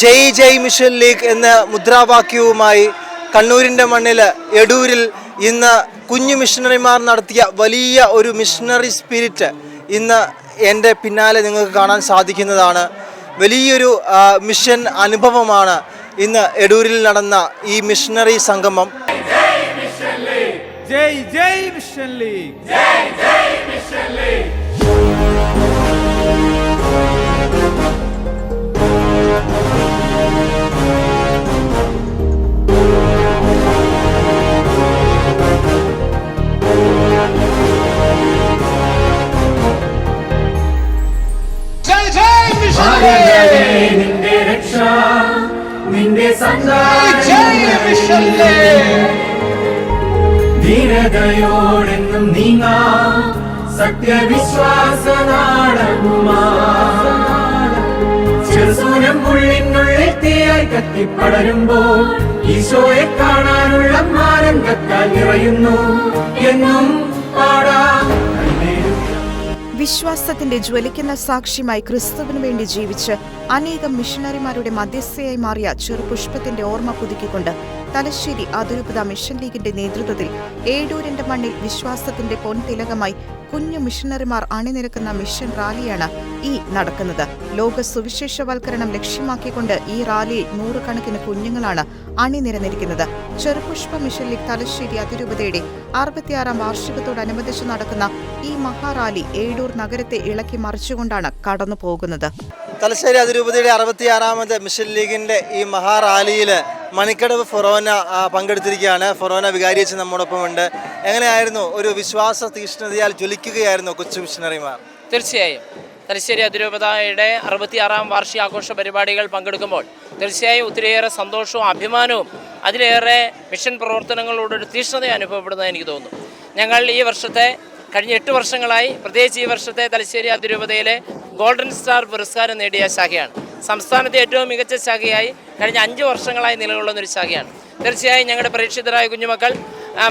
ജയ് ജയ് mission league എന്ന മുദ്രാവാക്യവുമായി കണ്ണൂരിന്റെ മണ്ണിൽ എടൂരിൽ ഇന്ന് കുഞ്ഞു മിഷണറിമാർ നടത്തിയ വലിയ ഒരു മിഷണറി സ്പിരിറ്റ് ഇന്ന് എന്റെ പിന്നാലെ നിങ്ങൾക്ക് കാണാൻ സാധിക്കുന്നതാണ്. വലിയൊരു മിഷൻ അനുഭവമാണ് ഇന്ന് എടൂരിൽ നടന്ന ഈ മിഷണറി സംഗമം. ജയ് ജയ് മിഷൻ ലീഗ്. ഭാരതമേ ധീരതയോടെന്നും നീങ്ങാ. സത്യവിശ്വാസ നാടകുമാ ചെറുസൂനം ഉള്ളിനുള്ളിൽ തീയായി കത്തിപ്പടരുമ്പോൾ ഈശോയെ കാണാനുള്ള മാനങ്കത്താൽ നിറയുന്നു. എന്നും പാടാം. വിശ്വാസത്തിന്റെ ജ്വലിക്കുന്ന സാക്ഷ്യമായി ക്രിസ്തുവിനു വേണ്ടി ജീവിച്ച് അനേകം മിഷണറിമാരുടെ മധ്യസ്ഥയായി മാറിയ ചെറുപുഷ്പത്തിന്റെ ഓർമ്മ പുതുക്കിക്കൊണ്ട് തലശ്ശേരി അതിരൂപത മിഷൻ ലീഗിന്റെ നേതൃത്വത്തിൽ ഏഴൂരിന്റെ മണ്ണിൽ വിശ്വാസത്തിന്റെ പൊൻതിലകമായി കുഞ്ഞു മിഷണറിമാർ അണിനിരക്കുന്ന മിഷൻ റാലിയാണ് ഈ നടക്കുന്നത്. ലോക സുവിശേഷവൽക്കരണം ലക്ഷ്യമാക്കിക്കൊണ്ട് ഈ റാലിയിൽ നൂറുകണക്കിന് കുഞ്ഞുങ്ങളാണ് അണിനിരന്നിരിക്കുന്നത്. ചെറുപുഷ്പ മിഷൻ ലീഗ് തലശ്ശേരി അതിരൂപതയുടെ അറുപത്തിയാറാം വാർഷികത്തോടനുബന്ധിച്ച് നടക്കുന്ന ഈ മഹാറാലി ഏഴൂർ നഗരത്തെ ഇളക്കി മറിച്ചുകൊണ്ടാണ് കടന്നു പോകുന്നത് തലശ്ശേരി അതിരൂപതയുടെ അറുപത്തിയാറാമത് മിഷൻ ലീഗിന്റെ ഈ മഹാറാലിയിൽ മണിക്കടവ് ഫൊറോന പങ്കെടുത്തിരിക്കുകയാണ്. ഫൊറോന വികാരിയച്ച് നമ്മോടൊപ്പം ഉണ്ട്. എങ്ങനെയായിരുന്നു ഒരു വിശ്വാസ തീഷ്ണതയാൽ ജ്വലിക്കുകയായിരുന്നു കൊച്ചു മിഷണറിമാർ തീർച്ചയായും. തലശ്ശേരി അതിരൂപതയുടെ അറുപത്തിയാറാം വാർഷികാഘോഷ പരിപാടികൾ പങ്കെടുക്കുമ്പോൾ തീർച്ചയായും ഒത്തിരിയേറെ സന്തോഷവും അഭിമാനവും അതിലേറെ മിഷൻ പ്രവർത്തനങ്ങളോടൊരു തീഷ്ണത അനുഭവപ്പെടുന്നത് എനിക്ക് തോന്നുന്നു. ഞങ്ങൾ ഈ വർഷത്തെ കഴിഞ്ഞ എട്ട് വർഷങ്ങളായി പ്രത്യേകിച്ച് ഈ വർഷത്തെ തലശ്ശേരി അതിരൂപതയിലെ ഗോൾഡൻ സ്റ്റാർ പുരസ്കാരം നേടിയ ശാഖയാണ്. സംസ്ഥാനത്തെ ഏറ്റവും മികച്ച ശാഖയായി കഴിഞ്ഞ അഞ്ച് വർഷങ്ങളായി നിലകൊള്ളുന്ന ഒരു ശാഖയാണ്. തീർച്ചയായും ഞങ്ങളുടെ പരീക്ഷിതരായ കുഞ്ഞുമക്കൾ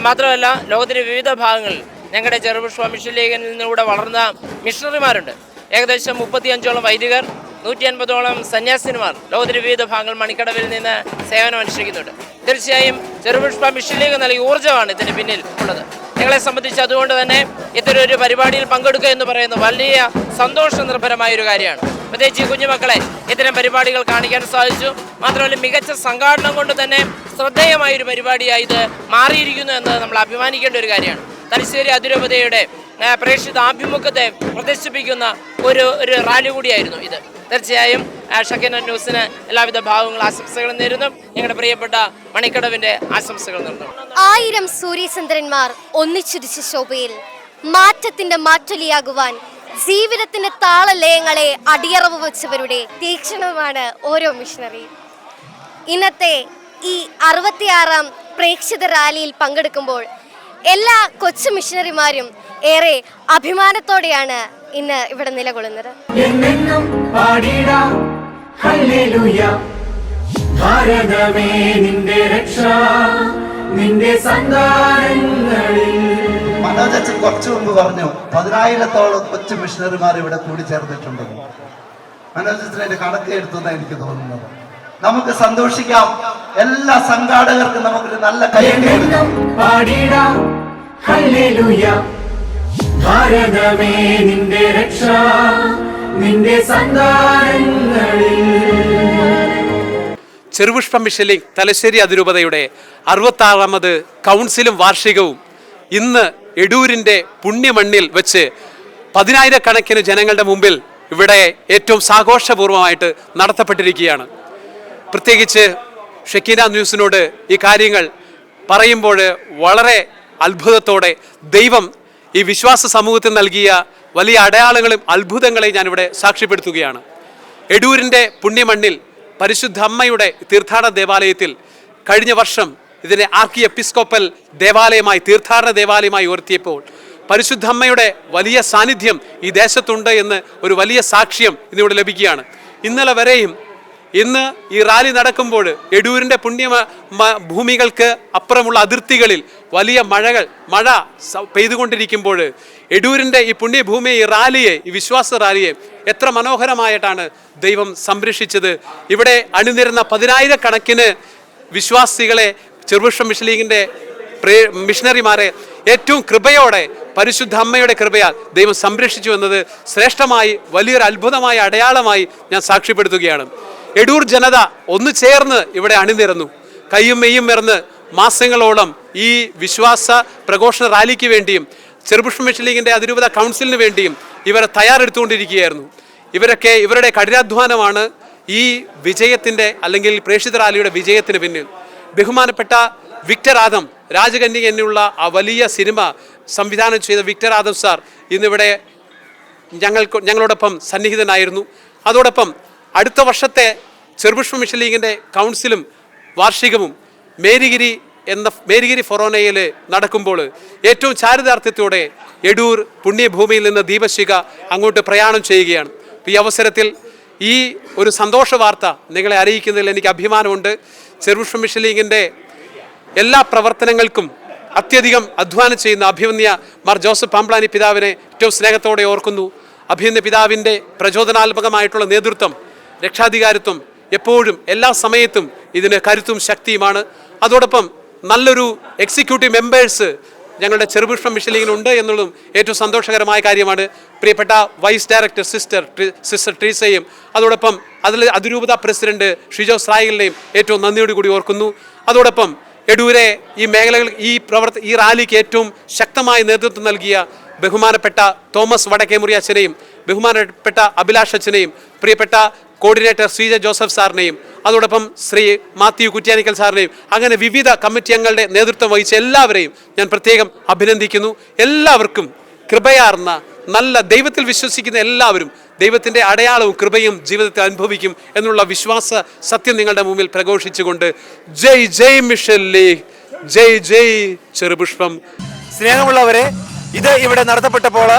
മാത്രമല്ല ലോകത്തിന്റെ വിവിധ ഭാഗങ്ങളിൽ ഞങ്ങളുടെ ചെറുപുഷ്പ മിഷൻ ലീഗനിൽ നിന്നൂടെ വളർന്ന മിഷണറിമാരുണ്ട്. ഏകദേശം മുപ്പത്തിയഞ്ചോളം വൈദികർ നൂറ്റി അൻപതോളം സന്യാസിനിമാർ ലോകത്തിന്റെ വിവിധ ഭാഗങ്ങൾ മണിക്കടവിൽ നിന്ന് സേവനം അനുഷ്ഠിക്കുന്നുണ്ട്. തീർച്ചയായും ചെറുപുഷ്പ മിഷൻ ലീഗ് നൽകിയ ഊർജമാണ് ഇതിന് പിന്നിൽ ഉള്ളത്. ഞങ്ങളെ സംബന്ധിച്ച് അതുകൊണ്ട് തന്നെ ഇത്തരം ഒരു പരിപാടിയിൽ പങ്കെടുക്കുക എന്ന് പറയുന്നത് വലിയ സന്തോഷ നിർഭരമായ ഒരു കാര്യമാണ്. പ്രത്യേകിച്ച് കുഞ്ഞുമക്കളെ ഇത്തരം പരിപാടികൾ കാണിക്കാൻ സാധിച്ചു. മാത്രമല്ല മികച്ച സംഘാടനം കൊണ്ട് തന്നെ ശ്രദ്ധേയമായ ഒരു പരിപാടിയായി ഇത് മാറിയിരിക്കുന്നു എന്നത് നമ്മൾ അഭിമാനിക്കേണ്ട ഒരു കാര്യമാണ്. തലശ്ശേരി അതിരൂപതയുടെ പ്രേക്ഷിത ആഭിമുഖ്യത്തെ പ്രദർശിപ്പിക്കുന്ന ഒരു ഒരു റാലി കൂടിയായിരുന്നു ഇത്. തീർച്ചയായും ഷക്കീന ന്യൂസിന് എല്ലാവിധ ഭാവങ്ങളും ആശംസകളും നേരുന്നു. ഞങ്ങളുടെ പ്രിയപ്പെട്ട മണിക്കടവിന്റെ ആശംസകൾ നേരുന്നു ആയിരം സൂര്യചന്ദ്രന്മാർ ഒന്നിച്ചുരിച്ച ശോഭയിൽ മാറ്റത്തിന്റെ മാറ്റൊലിയാകുവാൻ ജീവിതത്തിന്റെ താളലയങ്ങളെ അടിയറവ് വെച്ചവരുടെ തീക്ഷണമാണ് ഓരോ മിഷണറി ഇന്നത്തെ ഈ അറുപത്തിയാറാം പ്രേക്ഷിത റാലിയിൽ പങ്കെടുക്കുമ്പോൾ എല്ലാ കൊച്ചു മിഷണറിമാരും ഏറെ അഭിമാനത്തോടെയാണ് ഇന്ന് ഇവിടെ നിലകൊള്ളുന്നത്. ഭാരതമേ നിന്റെ രക്ഷ നിന്റെ സന്താനങ്ങളിൽ മനോജ് അച്ഛൻ കുറച്ചു മുമ്പ് പറഞ്ഞു പതിനായിരത്തോളം കൊച്ചു മിഷണറിമാർ ഇവിടെ കൂടി ചേർന്നിട്ടുണ്ടെന്ന് മനോജ് അച്ഛൻ അതിന്റെ കണക്ക് എടുത്തുന്ന എനിക്ക് തോന്നുന്നത്. നമുക്ക് സന്തോഷിക്കാം. എല്ലാ സംഘാടകർക്കും നമുക്കൊരു നല്ല കയ്യടി കൊടുക്കാം. പാടിടാം. ഭാരതമേ നിന്റെ രക്ഷ നിന്റെ സന്താനങ്ങളിൽ. ചെറുപുഷ്പം മിഷലിംഗ് തലശ്ശേരി അതിരൂപതയുടെ അറുപത്താറാമത് കൗൺസിലും വാർഷികവും ഇന്ന് എടൂരിന്റെ പുണ്യമണ്ണിൽ വെച്ച് പതിനായിരക്കണക്കിന് ജനങ്ങളുടെ മുമ്പിൽ ഇവിടെ ഏറ്റവും സാഘോഷപൂർവമായിട്ട് നടത്തപ്പെട്ടിരിക്കുകയാണ്. പ്രത്യേകിച്ച് ഷക്കീന ന്യൂസിനോട് ഈ കാര്യങ്ങൾ പറയുമ്പോൾ വളരെ അത്ഭുതത്തോടെ ദൈവം ഈ വിശ്വാസ സമൂഹത്തിന് നൽകിയ വലിയ അടയാളങ്ങളും അത്ഭുതങ്ങളെയും ഞാനിവിടെ സാക്ഷ്യപ്പെടുത്തുകയാണ്. എടൂരിന്റെ പുണ്യമണ്ണിൽ പരിശുദ്ധ അമ്മയുടെ തീർത്ഥാടന ദേവാലയത്തിൽ കഴിഞ്ഞ വർഷം ഇതിനെ ആർക്കി എപ്പിസ്കോപ്പൽ ദേവാലയമായി തീർത്ഥാടന ദേവാലയമായി ഉയർത്തിയപ്പോൾ പരിശുദ്ധമ്മയുടെ വലിയ സാന്നിധ്യം ഈ ദേശത്തുണ്ട് എന്ന് ഒരു വലിയ സാക്ഷ്യം ഇന്നിവിടെ ലഭിക്കുകയാണ്. ഇന്നലെ വരെയും ഇന്ന് ഈ റാലി നടക്കുമ്പോൾ എടൂരിന്റെ പുണ്യ ഭൂമികൾക്ക് അപ്പുറമുള്ള അതിർത്തികളിൽ വലിയ മഴകൾ മഴ പെയ്തുകൊണ്ടിരിക്കുമ്പോൾ എടൂരിന്റെ ഈ പുണ്യഭൂമി ഈ റാലിയെ ഈ വിശ്വാസ റാലിയെ എത്ര മനോഹരമായിട്ടാണ് ദൈവം സംരക്ഷിച്ചത്. ഇവിടെ അണിനിരുന്ന പതിനായിരക്കണക്കിന് വിശ്വാസികളെ ചെറുപുഷ്പം മിഷൻ ലീഗിന്റെ പ്രേ മിഷണറിമാരെ ഏറ്റവും കൃപയോടെ പരിശുദ്ധ അമ്മയുടെ കൃപയാൽ ദൈവം സംരക്ഷിച്ചു എന്നത് ശ്രേഷ്ഠമായി വലിയൊരു അത്ഭുതമായ അടയാളമായി ഞാൻ സാക്ഷ്യപ്പെടുത്തുകയാണ്. എടൂർ ജനത ഒന്ന് ചേർന്ന് ഇവിടെ അണിനിരന്നു. കയ്യും മെയ്യും മറന്ന് മാസങ്ങളോളം ഈ വിശ്വാസ പ്രഘോഷണ റാലിക്ക് വേണ്ടിയും ചെറുപുഷ്പ മിഷൻ ലീഗിന്റെ അതിരൂപത കൗൺസിലിന് വേണ്ടിയും ഇവരെ തയ്യാറെടുത്തുകൊണ്ടിരിക്കുകയായിരുന്നു. ഇവരൊക്കെ ഇവരുടെ കഠിനാധ്വാനമാണ് ഈ വിജയത്തിന്റെ അല്ലെങ്കിൽ പ്രേക്ഷിത റാലിയുടെ വിജയത്തിന് പിന്നിൽ. ബഹുമാനപ്പെട്ട വിക്ടർ ആദം രാജകന്യക എന്നുള്ള ആ വലിയ സിനിമ സംവിധാനം ചെയ്ത വിക്ടർ ആദം സാർ ഇന്നിവിടെ ഞങ്ങൾക്ക് ഞങ്ങളോടൊപ്പം സന്നിഹിതനായിരുന്നു. അതോടൊപ്പം അടുത്ത വർഷത്തെ ചെറുപുഷ്പ മിഷൻ ലീഗിന്റെ കൗൺസിലും വാർഷികവും മേരിഗിരി എന്ന മേരിഗിരി ഫൊറോനയിൽ നടക്കുമ്പോൾ ഏറ്റവും ചാരിതാർത്ഥ്യത്തോടെ എടൂർ പുണ്യഭൂമിയിൽ നിന്ന് ദീപശിഖ അങ്ങോട്ട് പ്രയാണം ചെയ്യുകയാണ്. ഈ അവസരത്തിൽ ഈ ഒരു സന്തോഷ വാർത്ത നിങ്ങളെ അറിയിക്കുന്നതിൽ എനിക്ക് അഭിമാനമുണ്ട്. ചെറുപുഷ്പ മിഷൻ ലീഗിന്റെ എല്ലാ പ്രവർത്തനങ്ങൾക്കും അത്യധികം അധ്വാനം ചെയ്യുന്ന അഭിമന്യ മാർ ജോസഫ് പാമ്പ്ലാനി പിതാവിനെ ഏറ്റവും സ്നേഹത്തോടെ ഓർക്കുന്നു. അഭിമന്യ പിതാവിന്റെ പ്രചോദനാത്മകമായിട്ടുള്ള നേതൃത്വം രക്ഷാധികാരിത്വം എപ്പോഴും എല്ലാ സമയത്തും ഇതിന് കരുത്തും ശക്തിയുമാണ്. അതോടൊപ്പം നല്ലൊരു എക്സിക്യൂട്ടീവ് മെമ്പേഴ്സ് ഞങ്ങളുടെ ചെറുപുഷ്പം മിഷൻ ലീഗിനുണ്ട് എന്നുള്ളതും ഏറ്റവും സന്തോഷകരമായ കാര്യമാണ്. പ്രിയപ്പെട്ട വൈസ് ഡയറക്ടർ സിസ്റ്റർ സിസ്റ്റർ ട്രീസയും അതോടൊപ്പം അതിൽ അതിരൂപത പ്രസിഡന്റ് ഷിജോ സ്രായിലിനെയും ഏറ്റവും നന്ദിയോട് കൂടി ഓർക്കുന്നു. അതോടൊപ്പം എടൂരെ ഈ മേഖലകൾ ഈ പ്രവർത്തി ഈ റാലിക്ക് ഏറ്റവും ശക്തമായ നേതൃത്വം നൽകിയ ബഹുമാനപ്പെട്ട തോമസ് വടക്കേമുറി അച്ഛനെയും ബഹുമാനപ്പെട്ട അഭിലാഷ് അച്ഛനെയും പ്രിയപ്പെട്ട കോർഡിനേറ്റർ ശ്രീജ ജോസഫ് സാറിനെയും അതോടൊപ്പം ശ്രീ മാത്യു കുറ്റ്യാനിക്കൽ സാറിനെയും അങ്ങനെ വിവിധ കമ്മിറ്റി അംഗങ്ങളുടെ നേതൃത്വം വഹിച്ച എല്ലാവരെയും ഞാൻ പ്രത്യേകം അഭിനന്ദിക്കുന്നു. എല്ലാവർക്കും കൃപയാർന്ന നല്ല ദൈവത്തിൽ വിശ്വസിക്കുന്ന എല്ലാവരും ദൈവത്തിന്റെ അടയാളവും കൃപയും ജീവിതത്തിൽ അനുഭവിക്കും എന്നുള്ള വിശ്വാസ സത്യം നിങ്ങളുടെ മുമ്പിൽ പ്രഘോഷിച്ചുകൊണ്ട് ജയ് ജയ് മിഷൻ ലീഗ് ജയ് ജയ് ചെറുപുഷ്പം. സ്നേഹമുള്ളവരെ ഇത് ഇവിടെ നടത്തപ്പെട്ടപ്പോൾ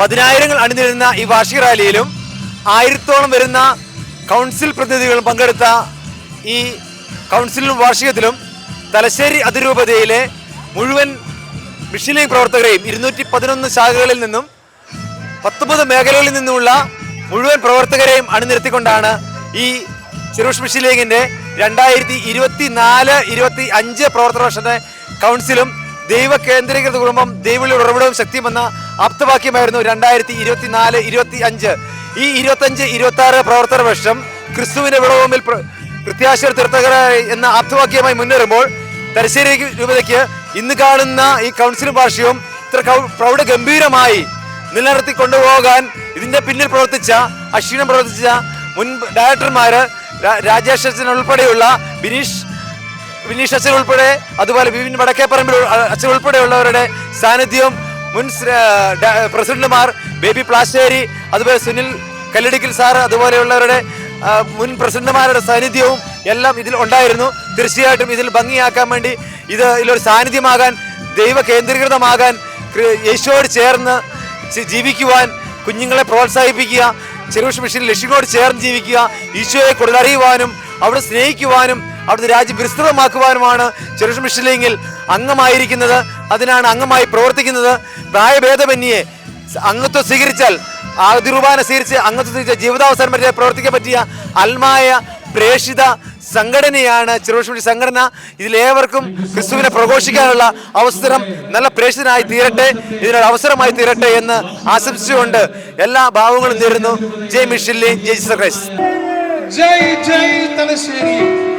പതിനായിരങ്ങൾ അണിനിരുന്ന ഈ വാർഷിക റാലിയിലും ആയിരത്തോളം വരുന്ന കൗൺസിൽ പ്രതിനിധികളും പങ്കെടുത്ത ഈ കൗൺസിലും വാർഷികത്തിലും തലശ്ശേരി അതിരൂപതയിലെ മുഴുവൻ മിഷനിംഗ് പ്രവർത്തകരെയും ഇരുന്നൂറ്റി പതിനൊന്ന് ശാഖകളിൽ നിന്നും പത്തൊമ്പത് മേഖലകളിൽ നിന്നുമുള്ള മുഴുവൻ പ്രവർത്തകരെയും അണിനിരത്തിക്കൊണ്ടാണ് ഈ ചെറുഷ് മിഷൻ ലീഗിന്റെ രണ്ടായിരത്തി ഇരുപത്തി നാല് ഇരുപത്തി അഞ്ച് പ്രവർത്തന വർഷത്തെ കൗൺസിലും ദൈവ കേന്ദ്രീകൃത കുടുംബം ദൈവവിളി ഉറവിടവും ശക്തിയും എന്ന ആപ്തവാക്യമായിരുന്നു രണ്ടായിരത്തി ഇരുപത്തി നാല് ഇരുപത്തി അഞ്ച് ഈ ഇരുപത്തി അഞ്ച് ഇരുപത്തി ആറ് പ്രവർത്തന വർഷം ക്രിസ്തുവിന്റെ വിളവുമിൽ പ്രത്യാശ തീർത്ഥകരായി എന്ന ആപ്തവാക്യമായി മുന്നേറുമ്പോൾ തലശ്ശേരി രൂപതയ്ക്ക് ഇന്ന് കാണുന്ന ഈ കൗൺസിലും ഭാഷയും ഇത്ര പ്രൗഢ ഗംഭീരമായി നിലനിർത്തി കൊണ്ടുപോകാൻ ഇതിന്റെ പിന്നിൽ പ്രവർത്തിച്ച അക്ഷീണം പ്രവർത്തിച്ച മുൻ ഡയറക്ടർമാര് രാജേഷൻ രാജേഷ് ഉൾപ്പെടെയുള്ള ബിനീഷ് ബിനീഷ് അച്ഛൻ ഉൾപ്പെടെ അതുപോലെ വിപിൻ വടക്കേപ്പറമ്പിൽ അച്ഛൻ ഉൾപ്പെടെയുള്ളവരുടെ സാന്നിധ്യവും മുൻ പ്രസിഡന്റുമാർ ബേബി പ്ലാശ്ശേരി അതുപോലെ സുനിൽ കല്ലടിക്കൽ സാറ് അതുപോലെയുള്ളവരുടെ മുൻ പ്രസിഡന്റുമാരുടെ സാന്നിധ്യവും എല്ലാം ഇതിൽ ഉണ്ടായിരുന്നു. തീർച്ചയായിട്ടും ഇതിൽ ഭംഗിയാക്കാൻ വേണ്ടി ഇത് ഇതിലൊരു സാന്നിധ്യമാകാൻ ദൈവ കേന്ദ്രീകൃതമാകാൻ യേശുവോട് ചേർന്ന് ജീവിക്കുവാൻ കുഞ്ഞുങ്ങളെ പ്രോത്സാഹിപ്പിക്കുക ചെറുഷ് മിഷൻ ലക്ഷ്യങ്ങളോട് ചേർന്ന് ജീവിക്കുക ഈശോയെ കൊടുതറിയുവാനും അവിടെ സ്നേഹിക്കുവാനും അവിടുത്തെ രാജ്യം വിസ്തൃതമാക്കുവാനുമാണ് ചെറുഷ് മിഷലിംഗിൽ ലീഗിൽ അംഗമായിരിക്കുന്നത്. അതിനാണ് അംഗമായി പ്രവർത്തിക്കുന്നത്. പ്രായഭേദമന്യെ അംഗത്വം സ്വീകരിച്ചാൽ അതിരൂപാന സ്വീകരിച്ച് അംഗത്വം സ്വീകരിച്ച ജീവിതാവസരം പറ്റിയ പ്രവർത്തിക്കാൻ പറ്റിയ അൽമായ പ്രേഷിത സംഘടനയാണ് ചെറുപക്ഷി സംഘടന. ഇതിലേവർക്കും ക്രിസ്തുവിനെ പ്രഘോഷിക്കാനുള്ള അവസരം നല്ല പ്രേക്ഷിതനായി തീരട്ടെ ഇതിനൊരു അവസരമായി തീരട്ടെ എന്ന് ആശംസിച്ചുകൊണ്ട് എല്ലാ ഭാവങ്ങളും നേരുന്നു. ജയ് മിഷില്ലി ജയ് ക്രൈസ്റ്റ്. ജയ് ജയ് തലശ്ശേരി.